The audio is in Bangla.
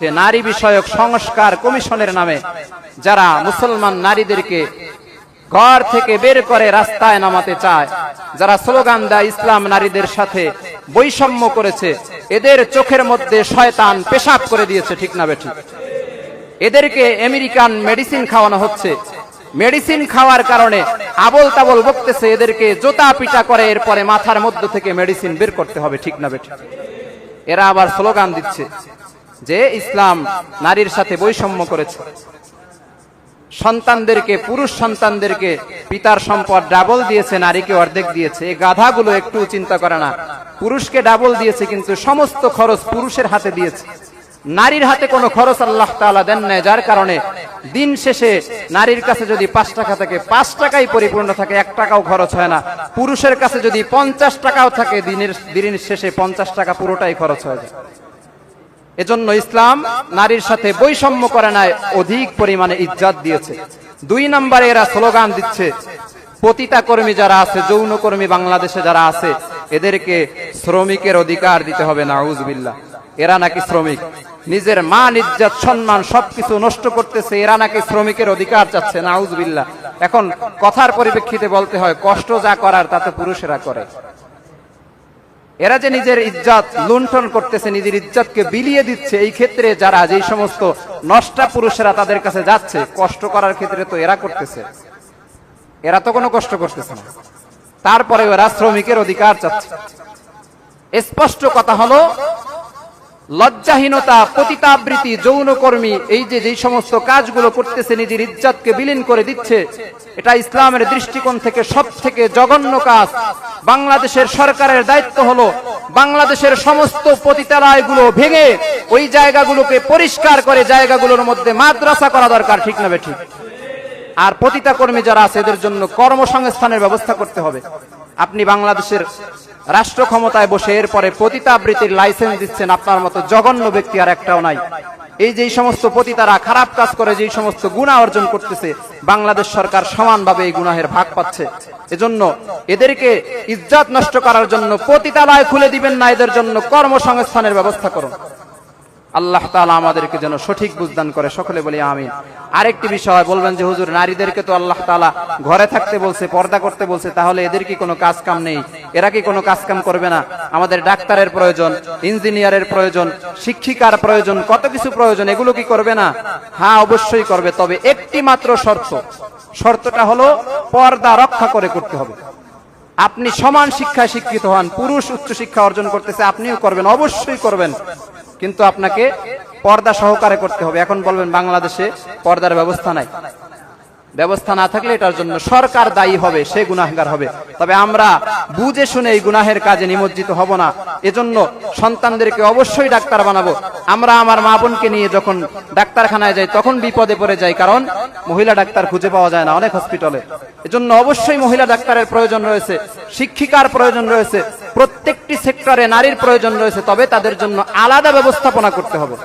যে নারী বিষয়ক সংস্কার কমিশনের নামে যারা মুসলমান নারীদেরকে ঘর থেকে বের করে রাস্তায় নামাতে চায়, যারা স্লোগান দেয় ইসলাম নারীদের সাথে বৈষম্য করেছে, এদের চোখের মধ্যে শয়তান পেশাব করে দিয়েছে, ঠিক না বেঠিক এদেরকে আমেরিকান মেডিসিন খাওয়ানো হচ্ছে। মেডিসিন খাওয়ার কারণে আবল তাবল বকতেছে, এদেরকে জোতা পিটা করে, এরপরে মাথার মধ্য থেকে মেডিসিন বের করতে হবে, ঠিক না বেঠিক এরা আবার স্লোগান দিচ্ছে। যে ইসলাম নারীর সাথে বৈষম্য করেছে। সন্তানদেরকে, পুরুষ সন্তানদেরকে পিতার সম্পদ ডাবল দিয়েছে, নারীকে অর্ধেক দিয়েছে। এই গাধাগুলো একটু চিন্তা করে না। পুরুষকে ডাবল দিয়েছে, কিন্তু সমস্ত খরচ পুরুষের হাতে দিয়েছে। নারীর হাতে কোনো খরচ আল্লাহ তাআলা দেন নাই, যার কারণে দিন শেষে নারীর কাছে যদি পাঁচ টাকা থাকে, পাঁচ টাকাই পরিপূর্ণ থাকে, এক টাকাও খরচ হয় না। পুরুষের কাছে যদি পঞ্চাশ টাকাও থাকে, দিনের দিনের শেষে পঞ্চাশ টাকা পুরোটাই খরচ হয়ে যায়। এজন্য ইসলাম নারীর সাথে বৈষম্য করে নাই, অধিক পরিমাণে ইজ্জত দিয়েছে। দুই নম্বরে এরা স্লোগান দিচ্ছে পতিতা কর্মী যারা আছে, যৌন কর্মী বাংলাদেশে যারা আছে, এদেরকে শ্রমিকের অধিকার দিতে হবে, নাউজবিল্লাহ। এরা নাকি শ্রমিক। নিজের মান, ইজ্জত, সম্মান সবকিছু নষ্ট করতেছে, এরা নাকি শ্রমিকের অধিকার চাচ্ছে, নাউজবিল্লাহ। এখন কথার পরিপ্রেক্ষিতে বলতে হয়, কষ্ট যা করার তা তো পুরুষেরা করে। এরা যে নিজের ইজ্জত লুণ্ঠন করতেছে, নিজের ইজ্জতকে বিলিয়ে দিচ্ছে, এই ক্ষেত্রে যারা যে সমস্ত নষ্টা পুরুষেরা তাদের কাছে যাচ্ছে, কষ্ট করার ক্ষেত্রে তো এরা করতেছে। এরা তো কোনো কষ্ট করতেছে না। তারপরে এরা শ্রমিকের অধিকার চাচ্ছে। স্পষ্ট কথা হলো লজ্জাহীনতা, পতিতাবৃত্তি, যৌনকর্মী, এই যে যেই সমস্ত কাজগুলো করতেছে, নিজের ইজ্জতকে বিলীন করে দিচ্ছে, এটা ইসলামের দৃষ্টিকোণ থেকে সব থেকে জঘন্য কাজ। বাংলাদেশের সরকারের দায়িত্ব হলো বাংলাদেশের সমস্ত পতিতালয়গুলো ভেঙে ওই জায়গাগুলোকে পরিষ্কার করে, জায়গাগুলোর মধ্যে মাদ্রাসা করা দরকার, ঠিক না ঠিক আর পতিতা কর্মী যারা আছে, এদের জন্য কর্মসংস্থানের ব্যবস্থা করতে হবে। আপনি বাংলাদেশের রাষ্ট্র ক্ষমতায় বসে এরপরে পতিতাবৃত্তির লাইসেন্স দিচ্ছেন আপনার মতো জঘন্য ব্যক্তি আর একটাও নাই। এই যেই সমস্ত পতিতারা খারাপ কাজ করে, যেই সমস্ত গুণা অর্জন করতেছে, বাংলাদেশ সরকার সমানভাবে এই গুনাহের ভাগ পাচ্ছে। এজন্য এদেরকে ইজ্জত নষ্ট করার জন্য পতিতালয় খুলে দিবেন না, এদের জন্য কর্মসংস্থানের ব্যবস্থা করুন। আল্লাহ তাআলা আমাদেরকে যেন সঠিক বুঝদান করে। সকলে বলি আমিন। আরেকটি বিষয়, বলবেন যে হুজুর, নারীদেরকে তো আল্লাহ তাআলা ঘরে থাকতে বলছে, পর্দা করতে বলছে, তাহলে এদের কি কোনো কাজ কাম নেই? এরা কি কোনো কাজ কাম করবে না? আমাদের ডাক্তারের প্রয়োজন, ইঞ্জিনিয়ারের প্রয়োজন, শিক্ষিকার প্রয়োজন, কত কিছু প্রয়োজন, এগুলো কি করবে না? হ্যাঁ অবশ্যই করবে, তবে একটি মাত্র শর্ত। শর্তটা হলো পর্দা রক্ষা করে করতে হবে। আপনি সমান শিক্ষায় শিক্ষিত হন, পুরুষ উচ্চ শিক্ষা অর্জন করতেছে, আপনিও করবেন, অবশ্যই করবেন। কিন্তু আপনাকে পর্দা সহকারে করতে হবে। এখন বলবেন বাংলাদেশে পর্দার ব্যবস্থা নাই। ব্যবস্থা না থাকলে এটার জন্য সরকার দায়ী হবে, সে গুনাহগার হবে। তবে আমরা বুঝে শুনে এই গুনাহের কাজে নিমজ্জিত হব না। এজন্য সন্তানদেরকে অবশ্যই ডাক্তার বানাবো। আমরা আমার মা বোনকে নিয়ে যখন ডাক্তারখানায় যাই, তখন বিপদে পড়ে যাই, কারণ মহিলা ডাক্তার খুঁজে পাওয়া যায় না অনেক হসপিটালে এজন্য অবশ্যই মহিলা ডাক্তারের প্রয়োজন রয়েছে, শিক্ষিকার প্রয়োজন রয়েছে, প্রত্যেকটি সেক্টরে নারীর প্রয়োজন রয়েছে, তবে তাদের জন্য আলাদা ব্যবস্থাপনা করতে হবে।